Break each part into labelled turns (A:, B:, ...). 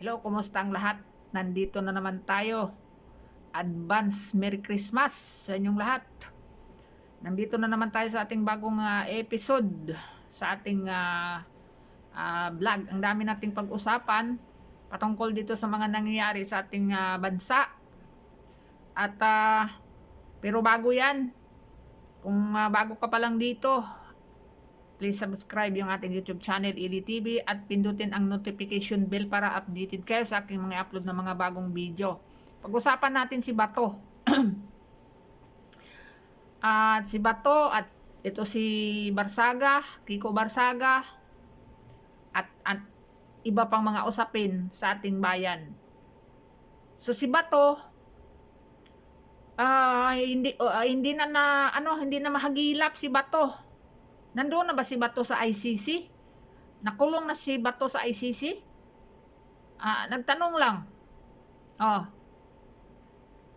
A: Hello, kumusta ang lahat? Nandito na naman tayo. Advance Merry Christmas sa inyong lahat. Nandito na naman tayo sa ating bagong ah, episode sa ating ah, ah, vlog. Ang dami nating pag-usapan patungkol dito sa mga nangyayari sa ating ah, bansa. At ah, pero bago 'yan, kung ah, bago ka pa lang dito, please subscribe yung ating YouTube channel, Ili TV, at pindutin ang notification bell para updated kayo sa aking mga upload na mga bagong video. Pag-usapan natin si Bato. at si Bato, at ito si Barsaga, Kiko Barsaga, at, at iba pang mga usapin sa ating bayan. So si Bato, ah hindi ah, hindi na, na ano hindi na mahagilap si Bato. Nandoon na ba si Bato sa ICC? Nakulong na si Bato sa ICC? Ah, nagtanong lang. Oh.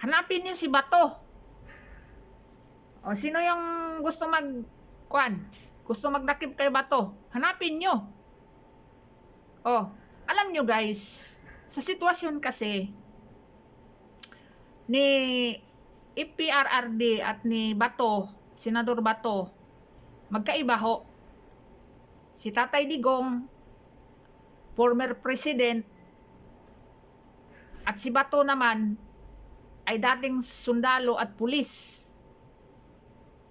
A: Hanapin niyo si Bato. O, sino yung gusto mag kwan? Gusto magdakip kay Bato? Hanapin niyo. Oh, alam niyo guys, sa sitwasyon kasi ni IPRRD at ni Bato, Senador Bato, magkaiba ho. Si Tatay Digong, former president, at si Bato naman ay dating sundalo at pulis.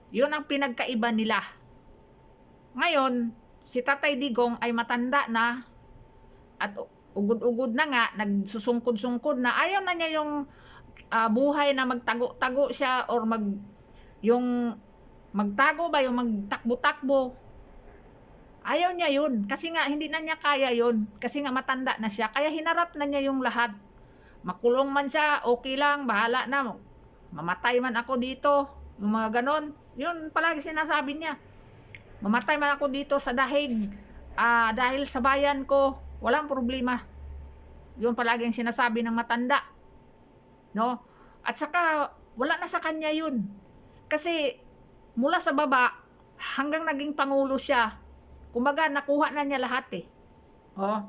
A: Yun ang pinagkaiba nila. Ngayon, si Tatay Digong ay matanda na at ugod-ugod na nga, nagsusungkod-sungkod na. Ayaw na niya yung ah, buhay na magtago-tago siya or mag yung magtago ba yung magtakbo-takbo. Ayaw niya yun. Kasi nga hindi na niya kaya yun. Kasi nga matanda na siya. Kaya hinarap na niya yung lahat. Makulong man siya okay lang bahala na. Mamatay man ako dito. Yung mga ganon. Yun palagi sinasabi niya. Mamatay man ako dito sa dahig. Ah, dahil sa bayan ko walang problema. Yun palagi ang sinasabi ng matanda. No? At saka wala na sa kanya yun. Kasi mula sa baba hanggang naging pangulo siya. Kumbaga nakuha na niya lahat eh. Oh.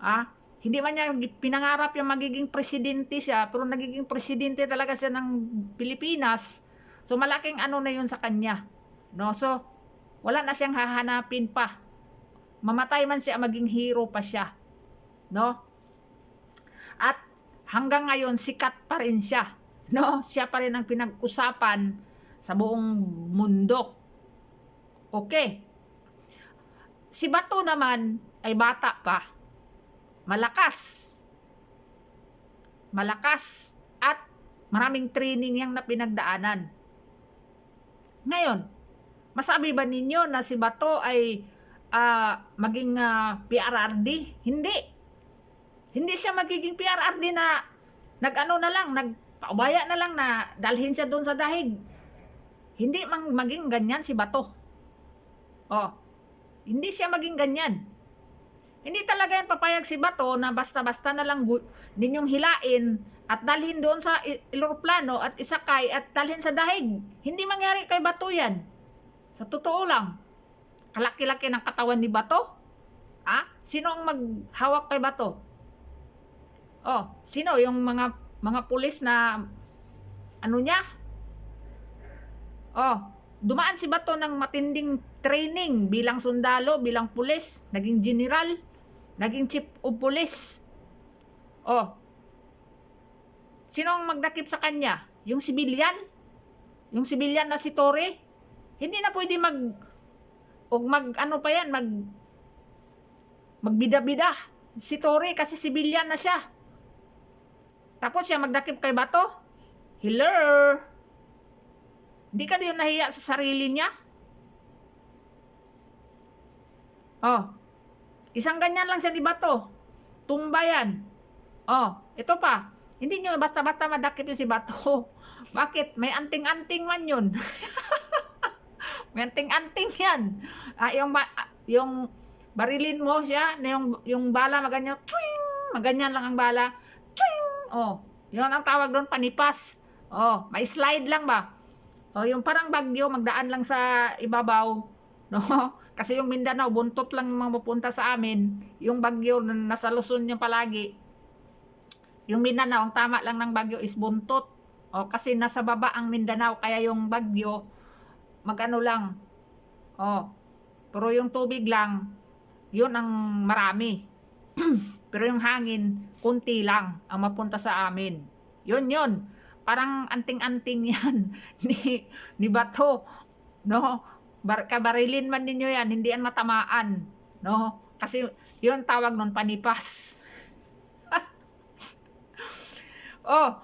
A: Ah, hindi man niya pinangarap yung magiging presidente siya, pero nagiging presidente talaga siya ng Pilipinas. So malaking ano na yun sa kanya. No? So wala na siyang hahanapin pa. Mamatay man siya, maging hero pa siya. No? At hanggang ngayon sikat pa rin siya. No? Siya pa rin ang pinag-usapan sa buong mundo. Okay. Si Bato naman ay bata pa. Malakas. Malakas at maraming training yang na pinagdaanan. Ngayon, masabi ba ninyo na si Bato ay ah, maging ah, PRRD? Hindi. Hindi siya magiging PRRD na nag-ano na lang, nagpaubaya na lang na dalhin siya doon sa dahig hindi mang maging ganyan si Bato. Oh, hindi siya maging ganyan. Hindi talaga yan papayag si Bato na basta-basta na lang ninyong hilain at dalhin doon sa eroplano at isakay at dalhin sa dahig. Hindi mangyari kay Bato yan. Sa totoo lang. Kalaki-laki ng katawan ni Bato. Ah, sino ang maghawak kay Bato? Oh, sino yung mga mga pulis na ano niya, Oh, dumaan si Bato ng matinding training bilang sundalo, bilang pulis, naging general, naging chief of police. Oh. Sino ang magdakip sa kanya? Yung sibilyan? Yung sibilyan na si Tore? Hindi na pwede mag o mag ano pa yan, mag magbida-bida si Tore kasi sibilyan na siya. Tapos siya magdakip kay Bato? Hello? Di ka din nahiya sa sarili niya? Oh. Isang ganyan lang siya, di ba to? Tumba yan. Oh, ito pa. Hindi nyo basta-basta madakip yung si Bato. Bakit? May anting-anting man yun. May anting-anting yan. Ah, yung, ba- ah, yung barilin mo siya, na yung, yung bala maganyan, twing, maganyan lang ang bala. Twing! Oh, yun ang tawag doon, panipas. Oh, may slide lang ba? O, yung parang bagyo, magdaan lang sa ibabaw. No? Kasi yung Mindanao, buntot lang mga mapunta sa amin. Yung bagyo, na nasa Luzon yung palagi. Yung Mindanao, ang tama lang ng bagyo is buntot. O, kasi nasa baba ang Mindanao, kaya yung bagyo, magano lang. O, pero yung tubig lang, yun ang marami. pero yung hangin, kunti lang ang mapunta sa amin. Yun yun. Parang anting-anting yan ni, ni Bato. No? Bar, kabarilin man ninyo yan, hindi yan matamaan. No? Kasi yun tawag nun, panipas. oh,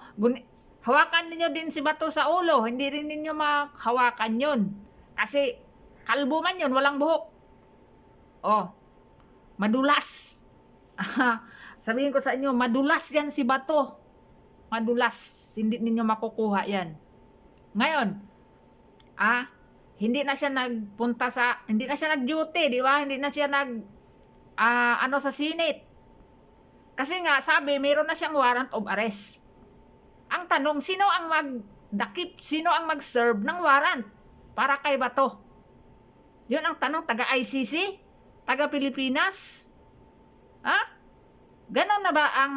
A: hawakan ninyo din si Bato sa ulo. Hindi rin ninyo makahawakan yun. Kasi kalbo man yun, walang buhok. Oh, madulas. Sabihin ko sa inyo, madulas yan si Bato. Madulas. Hindi ninyo makukuha yan. Ngayon, ah, hindi na siya nagpunta sa, hindi na siya nag-duty, di ba? Hindi na siya nag, ah, ano sa Senate. Kasi nga, sabi, mayroon na siyang warrant of arrest. Ang tanong, sino ang magdakip, sino ang mag-serve ng warrant para kay Bato? Yun ang tanong, taga-ICC? Taga-Pilipinas? Ha? Ganon na ba ang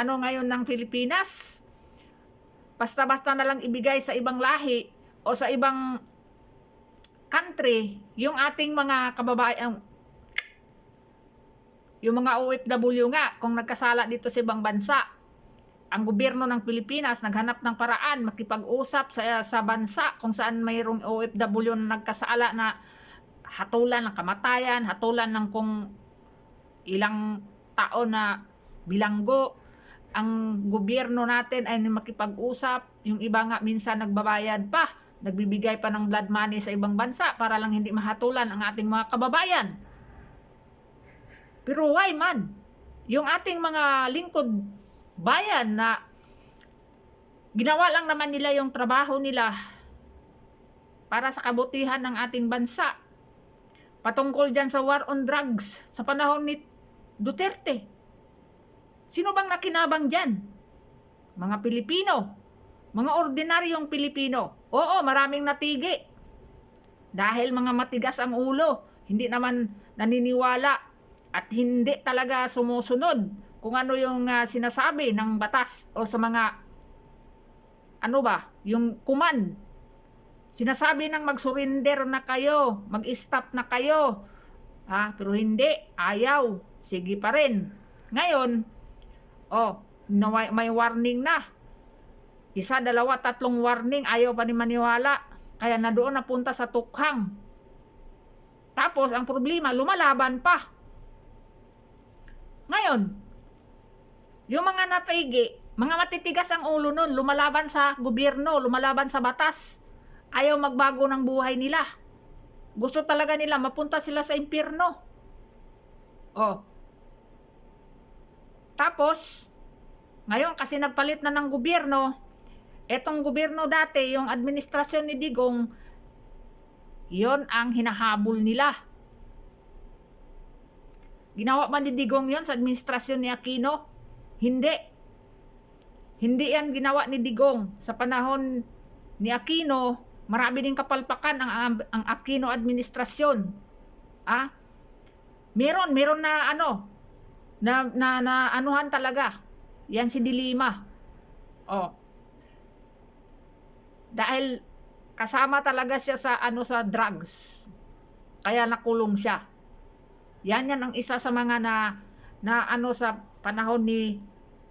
A: ano ngayon ng Pilipinas? Basta-basta na lang ibigay sa ibang lahi o sa ibang country yung ating mga kababayan yung mga OFW nga kung nagkasala dito sa ibang bansa ang gobyerno ng Pilipinas naghanap ng paraan makipag-usap sa sa bansa kung saan mayroong OFW na nagkasala na hatulan ng kamatayan, hatulan ng kung ilang tao na bilanggo ang gobyerno natin ay makipag-usap yung iba nga minsan nagbabayad pa nagbibigay pa ng blood money sa ibang bansa para lang hindi mahatulan ang ating mga kababayan pero why man yung ating mga lingkod bayan na ginawa lang naman nila yung trabaho nila para sa kabutihan ng ating bansa patungkol dyan sa war on drugs sa panahon ni Duterte. Sino bang nakinabang dyan? Mga Pilipino. Mga ordinaryong Pilipino. Oo, maraming natigi. Dahil mga matigas ang ulo. Hindi naman naniniwala at hindi talaga sumusunod kung ano yung ah, sinasabi ng batas o sa mga ano ba, yung kuman Sinasabi ng mag-surrender na kayo, mag-stop na kayo. Ha? Pero hindi, ayaw. Sige pa rin. Ngayon, oh, na- may warning na. Isa, dalawa, tatlong warning, ayaw pa ni maniwala. Kaya na doon napunta sa tukhang. Tapos, ang problema, lumalaban pa. Ngayon, yung mga natigi, mga matitigas ang ulo nun, lumalaban sa gobyerno, lumalaban sa batas ayaw magbago ng buhay nila. Gusto talaga nila mapunta sila sa impyerno. Oh. Tapos, ngayon kasi nagpalit na ng gobyerno, etong gobyerno dati, yung administrasyon ni Digong, yon ang hinahabol nila. Ginawa man ni Digong yon sa administrasyon ni Aquino? Hindi. Hindi yan ginawa ni Digong. Sa panahon ni Aquino, marami din kapalpakan ang, ang, ang Aquino administrasyon. Ah? Meron, meron na ano, na, na, na anuhan talaga. Yan si Dilima. Oh. Dahil kasama talaga siya sa ano sa drugs. Kaya nakulong siya. Yan yan ang isa sa mga na na ano sa panahon ni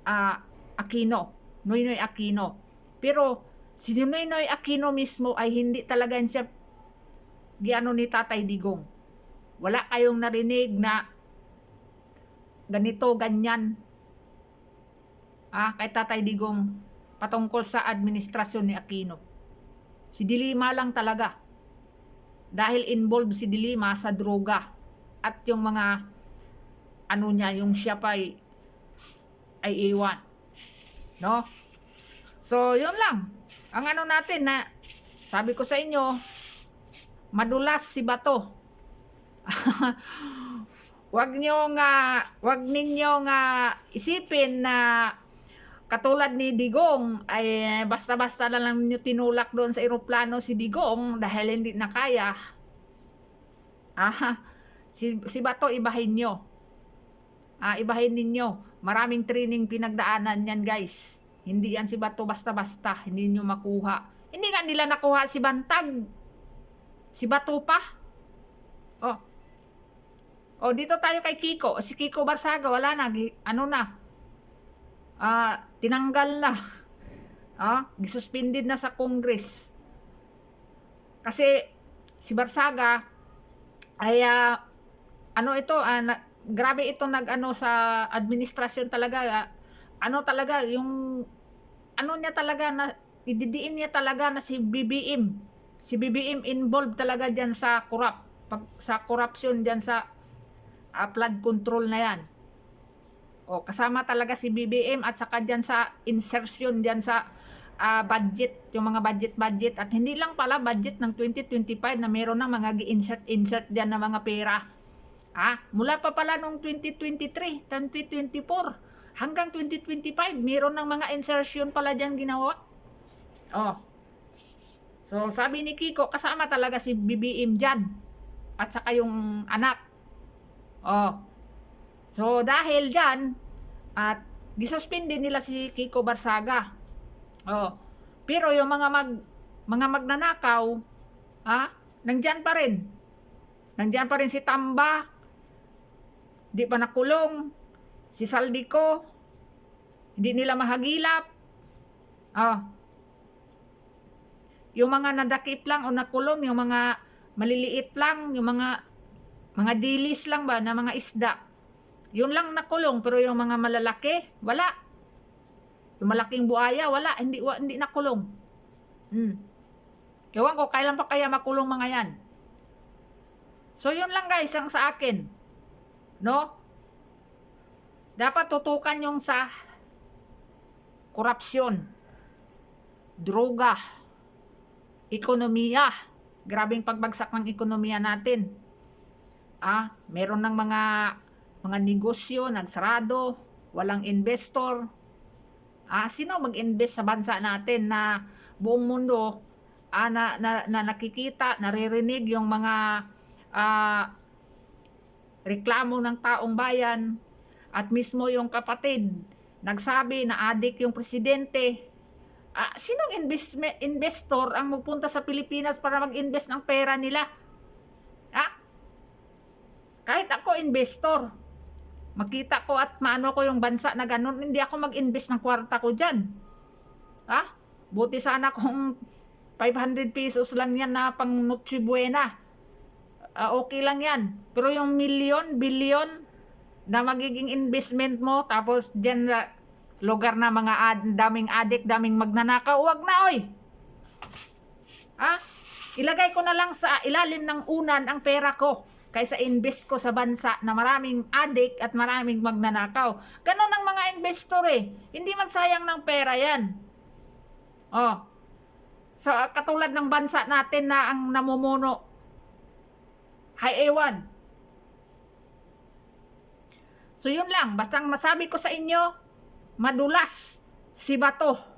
A: uh, Aquino, Noynoy Aquino. Pero si Noynoy Aquino mismo ay hindi talaga siya giano ni Tatay Digong. Wala kayong narinig na ganito, ganyan. Ah, kay Tatay Digong patungkol sa administrasyon ni Aquino. Si Dilima lang talaga. Dahil involved si Dilima sa droga at yung mga ano niya, yung siya pa ay, ay iwan. No? So, yun lang. Ang ano natin na, sabi ko sa inyo, madulas si Bato. wag nyo nga, wag ninyo nga isipin na katulad ni Digong ay basta-basta lang niyo tinulak doon sa eroplano si Digong dahil hindi na kaya. Ah, si, si Bato ibahin nyo. Ah, ibahin ninyo. Maraming training pinagdaanan yan, guys. Hindi yan si Bato basta-basta. Hindi nyo makuha. Hindi nga nila nakuha si Bantag. Si Bato pa. Oh. Oh, dito tayo kay Kiko. Si Kiko Barsaga, wala na. Ano na? Ah, tinanggal na. Ah, gisuspended na sa Congress. Kasi si Barsaga ay ah, ano ito, ah, na- grabe ito nag-ano sa administrasyon talaga. ah. ano talaga, yung ano niya talaga na ididiin niya talaga na si BBM. Si BBM involved talaga diyan sa corrupt pag, sa corruption diyan sa ah, flood control na yan. O kasama talaga si BBM at saka diyan sa insertion diyan sa ah, budget, yung mga budget-budget at hindi lang pala budget ng 2025 na meron na mga gi-insert-insert diyan na mga pera. Ah, mula pa pala nung 2023, 2024 hanggang 2025 meron ng mga insertion pala diyan ginawa. Oh. So sabi ni Kiko kasama talaga si BBM diyan at saka yung anak. Oh. So dahil diyan at gisuspindi nila si Kiko Barsaga. Oh. Pero yung mga mag mga magnanakaw, ah, nandiyan pa rin. Nandiyan pa rin si Tamba. Di pa nakulong. Si Saldico. Hindi nila mahagilap. Ah. Yung mga nadakip lang o nakulong, yung mga maliliit lang, yung mga mga dilis lang ba na mga isda. Yun lang nakulong pero yung mga malalaki, wala. Yung malaking buaya, wala, hindi wa, hindi nakulong. Hmm. Ewan ko kailan pa kaya makulong mga yan. So yun lang guys ang sa akin. No? Dapat tutukan yung sa korupsyon, droga, ekonomiya. Grabing pagbagsak ng ekonomiya natin. Ah, meron ng mga mga negosyo nagsarado, walang investor. Ah, sino mag-invest sa bansa natin na buong mundo ah, na, na, na nakikita, naririnig yung mga ah, reklamo ng taong bayan at mismo yung kapatid nagsabi na adik yung presidente. Ah, sinong investment, investor ang magpunta sa Pilipinas para mag-invest ng pera nila? Ah? Kahit ako investor, makita ko at maano ko yung bansa na ganun, hindi ako mag-invest ng kwarta ko dyan. Ha? Buti sana kung 500 pesos lang yan na pang Noche Buena. Ah, okay lang yan. Pero yung million, billion na magiging investment mo, tapos dyan na lugar na mga ad, daming adik, daming magnanakaw, wag na oy. Ha? Ilagay ko na lang sa ilalim ng unan ang pera ko kaysa invest ko sa bansa na maraming adik at maraming magnanakaw. Ganon ang mga investor eh. Hindi magsayang ng pera yan. Oh. So, ah, katulad ng bansa natin na ang namumuno. Hay ewan. So, yun lang. Basta masabi ko sa inyo, madulas si Bato.